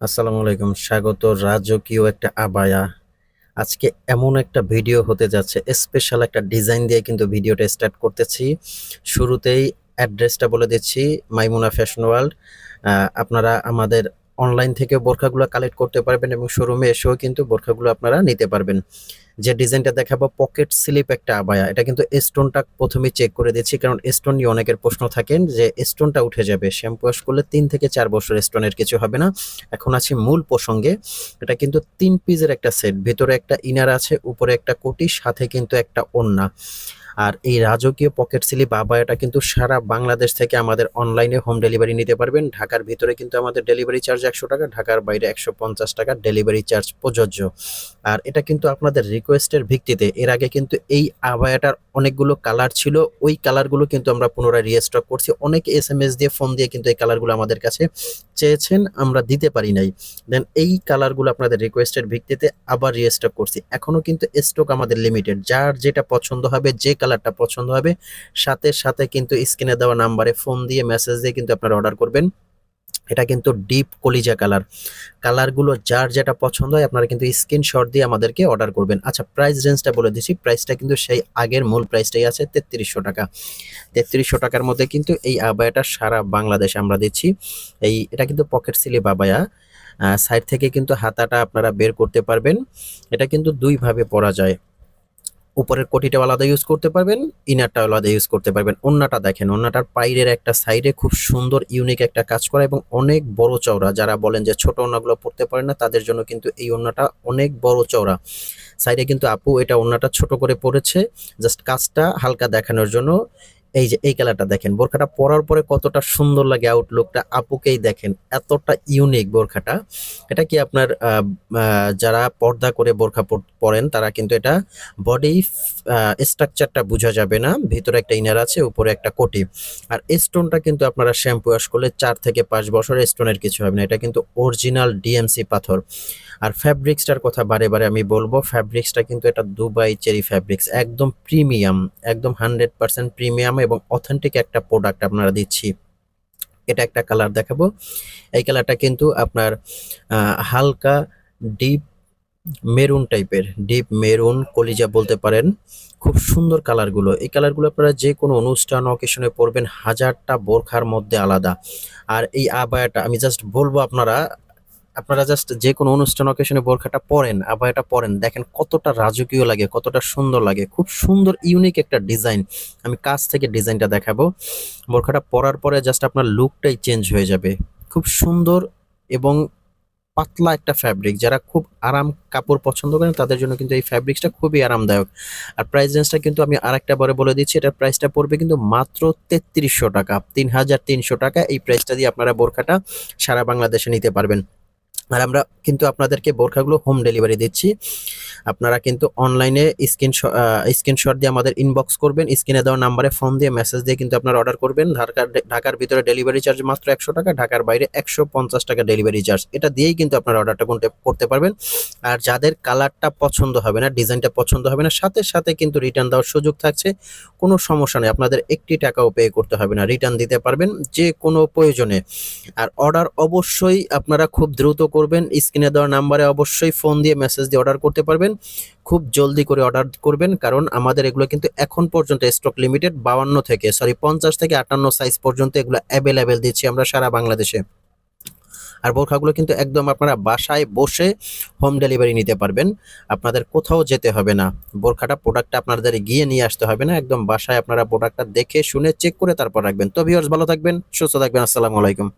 আসসালামু আলাইকুম। স্বাগত রাজকীয় একটা আবায়া। আজকে এমন একটা ভিডিও হতে যাচ্ছে স্পেশাল একটা ডিজাইন দিয়ে কিন্তু ভিডিওটা স্টার্ট করতেছি। শুরুতেই অ্যাড্রেসটা বলে দিচ্ছি মাইমুনা ফ্যাশন ওয়ার্ল্ড আপনারা আমাদের অনলাইন থেকে বোরখাগুলো কালেক্ট করতে পারবেন এবং শোরুমে এসেও কিন্তু বোরখাগুলো আপনারা নিতে পারবেন। যে ডিজাইনটা দেখাবো পকেট স্লিপ একটা আবায়া। এটা কিন্তু স্টোনটা প্রথমে চেক করে দিচ্ছি, কারণ স্টোন নিয়ে অনেকের প্রশ্ন থাকেন যে স্টোনটা উঠে যাবে। শ্যাম্পু ওয়াশ করলে তিন থেকে চার বছর স্টোনের কিছু হবে না। এখন আছি মূল প্রসঙ্গে। এটা কিন্তু তিন পিসের একটা সেট ভেতরে একটা ইনার আছে, উপরে একটা কোটি, সাথে কিন্তু একটা ওন্না আর এই রাজকীয় পকেট স্লিপ আবায়াটা কিন্তু সারা বাংলাদেশ থেকে আমাদের অনলাইনে হোম ডেলিভারি নিতে পারবেন। ঢাকার ভিতরে কিন্তু আমাদের ডেলিভারি চার্জ একশো টাকা, ঢাকার বাইরে একশো পঞ্চাশ টাকা ডেলিভারি চার্জ প্রযোজ্য। আর এটা কিন্তু আপনাদের রিকোয়েস্টের ভিত্তিতে। এর আগে কিন্তু এই আবায়াটার অনেকগুলো কালার ছিল। ওই কালারগুলো কিন্তু আমরা পুনরায় রিস্টক করছি। অনেক এস এম এস দিয়ে ফোন দিয়ে কিন্তু এই কালারগুলো আমাদের কাছে চেয়েছেন, আমরা দিতে পারি নাই। দেন এই কালারগুলো আপনাদের রিকোয়েস্টের ভিত্তিতে আবার রিস্টক করছি। এখনও কিন্তু স্টক আমাদের লিমিটেড যার যেটা পছন্দ হবে, যে কালারটা পছন্দ হবে। সাথে সাথে কিন্তু স্ক্রিনে দেওয়া নাম্বারে ফোন দিয়ে মেসেজ দিয়ে কিন্তু আপনারা অর্ডার করবেন। এটা কিন্তু ডিপ কলিজা কালার। কালারগুলো যার যেটা পছন্দ হয় আপনারা কিন্তু স্ক্রিনশট দিয়ে আমাদেরকে অর্ডার করবেন। আচ্ছা প্রাইস রেঞ্জটা বলে দিচ্ছি। প্রাইসটা কিন্তু সেই আগের মূল প্রাইসটাই আছে, তেত্রিশশো টাকা। তেত্রিশশো টাকার মধ্যে কিন্তু এই আবায়াটা সারা বাংলাদেশে আমরা দিচ্ছি। এই, এটা কিন্তু পকেট স্লিপ আবায়া। সাইড থেকে কিন্তু হাতাটা আপনারা বের করতে পারবেন। এটা কিন্তু দুইভাবে পরা যায়। উপরের কোটিটা আলাদা ইউজ করতে পারবেন ইনারটা আলাদা ইউজ করতে পারবেন। অন্যটা দেখেন, অন্যটার পাইরের একটা সাইডে খুব সুন্দর ইউনিক একটা কাজ করা এবং অনেক বড় চওড়া। যারা বলেন যে ছোট অন্যগুলো পড়তে পারে না, তাদের জন্য কিন্তু এই ওন্নাটা অনেক বড় চওড়া। সাইডে কিন্তু আপু এটা ওন্নাটা ছোট করে পড়েছে জাস্ট কাজটা হালকা দেখানোর জন্য। এই যে, এই কালারটা দেখেন, বোরখাটা পরার পরে কতটা সুন্দর লাগে আউটলুকটা আপুকেই দেখেন, এতটা ইউনিক বোরখাটা। এটা কি আপনার যারা পর্দা করে বোরখা পর- পরেন, তারা কিন্তু এটা বডি স্ট্রাকচারটা বোঝা যাবে না। ভিতরে একটা ইনার আছে, উপরে একটা কোটি। আর স্টোনটা কিন্তু আপনারা শ্যাম্পু ওয়াশ করলে চার থেকে পাঁচ বছর স্টোনের কিছু হবে না। এটা কিন্তু অরিজিনাল ডিএমসি পাথর। আর ফ্যাব্রিক্সটার কথা বারে বারে আমি বলব ফ্যাব্রিক্সটা কিন্তু এটা দুবাই চেরি ফ্যাব্রিক্স একদম প্রিমিয়াম একদম হান্ড্রেড পার্সেন্ট প্রিমিয়াম এবং অথেন্টিক একটা প্রোডাক্ট আপনারা দিচ্ছি। এটা একটা কালার দেখাবো। এই কালারটা কিন্তু আপনার হালকা ডিপ মেরুন টাইপের ডিপ মেরুন কলিজা বলতে পারেন। খুব সুন্দর কালারগুলো এই কালারগুলো আপনারা যে কোনো অনুষ্ঠান অকেশনে পরবেন, হাজারটা বোরখার মধ্যে আলাদা। আর এই আবায়াটা, আমি জাস্ট বলব আপনারা আপনারা জাস্ট যে কোনো অনুষ্ঠান অকেশনে বোরখাটা পরেন আবায়াটা পরেন, দেখেন কতটা রাজকীয় লাগে, কতটা সুন্দর লাগে, খুব সুন্দর ইউনিক একটা ডিজাইন আমি কাছ থেকে ডিজাইনটা দেখাবো। বোরখাটা পরার পরে জাস্ট আপনার লুকটাই চেঞ্জ হয়ে যাবে। খুব সুন্দর এবং পাতলা একটা ফ্যাব্রিক যারা খুব আরাম কাপড় পছন্দ করেন, তাদের জন্য কিন্তু এই ফ্যাব্রিক্সটা খুবই আরামদায়ক। আর প্রাইস রেঞ্জটা কিন্তু আমি আরেকটা বারে বলে দিচ্ছি এটার প্রাইসটা পড়বে কিন্তু মাত্র তেত্রিশশো টাকা, তিন হাজার তিনশো টাকা। এই প্রাইসটা দিয়ে আপনারা বোরখাটা সারা বাংলাদেশে নিতে পারবেন। আর আমরা কিন্তু আপনাদেরকে বোরখাগুলো হোম ডেলিভারি দিচ্ছি। আপনারা কিন্তু অনলাইনে স্ক্রিন স্ক্রিনশট দিয়ে আমাদের ইনবক্স করবেন স্ক্রিনে দেওয়া নাম্বারে ফোন দিয়ে মেসেজ দিয়ে কিন্তু আপনারা অর্ডার করবেন। ঢাকার ঢাকার ভিতরে ডেলিভারি চার্জ মাত্র একশো টাকা, ঢাকার বাইরে একশো পঞ্চাশ টাকা ডেলিভারি চার্জ এটা দিয়েই কিন্তু আপনারা অর্ডারটা করতে করতে পারবেন। আর যাদের কালারটা পছন্দ হবে না ডিজাইনটা পছন্দ হবে না, সাথে সাথে কিন্তু রিটার্ন দেওয়ার সুযোগ থাকছে। কোনো সমস্যা নেই, আপনাদের একটি টাকাও পে করতে হবে না রিটার্ন দিতে পারবেন যে কোনো প্রয়োজনে। আর অর্ডার অবশ্যই আপনারা খুব দ্রুত করবেন, স্ক্রিনে দেওয়া নাম্বারে অবশ্যই ফোন দিয়ে মেসেজ দিয়ে অর্ডার করতে পারবেন। খুব জলদি করে অর্ডার করবেন, কারণ আমাদের এগুলো কিন্তু এখন পর্যন্ত স্টক লিমিটেড বাউান্ন থেকে সরি পঞ্চাশ থেকে আটান্ন সাইজ পর্যন্ত এগুলো অ্যাভেলেবেল দিচ্ছি আমরা সারা বাংলাদেশে। আর বোরখাগুলো কিন্তু একদম আপনারা বাসায় বসে হোম ডেলিভারি নিতে পারবেন, আপনাদের কোথাও যেতে হবে না। বোরখাটা প্রোডাক্টটা আপনাদের গিয়ে নিয়ে আসতে হবে না, একদম বাসায় আপনারা প্রোডাক্টটা দেখে, শুনে চেক করে তারপর রাখবেন। তো ভিউয়ার্স ভালো থাকবেন, সুস্থ থাকবেন, আসসালামু আলাইকুম।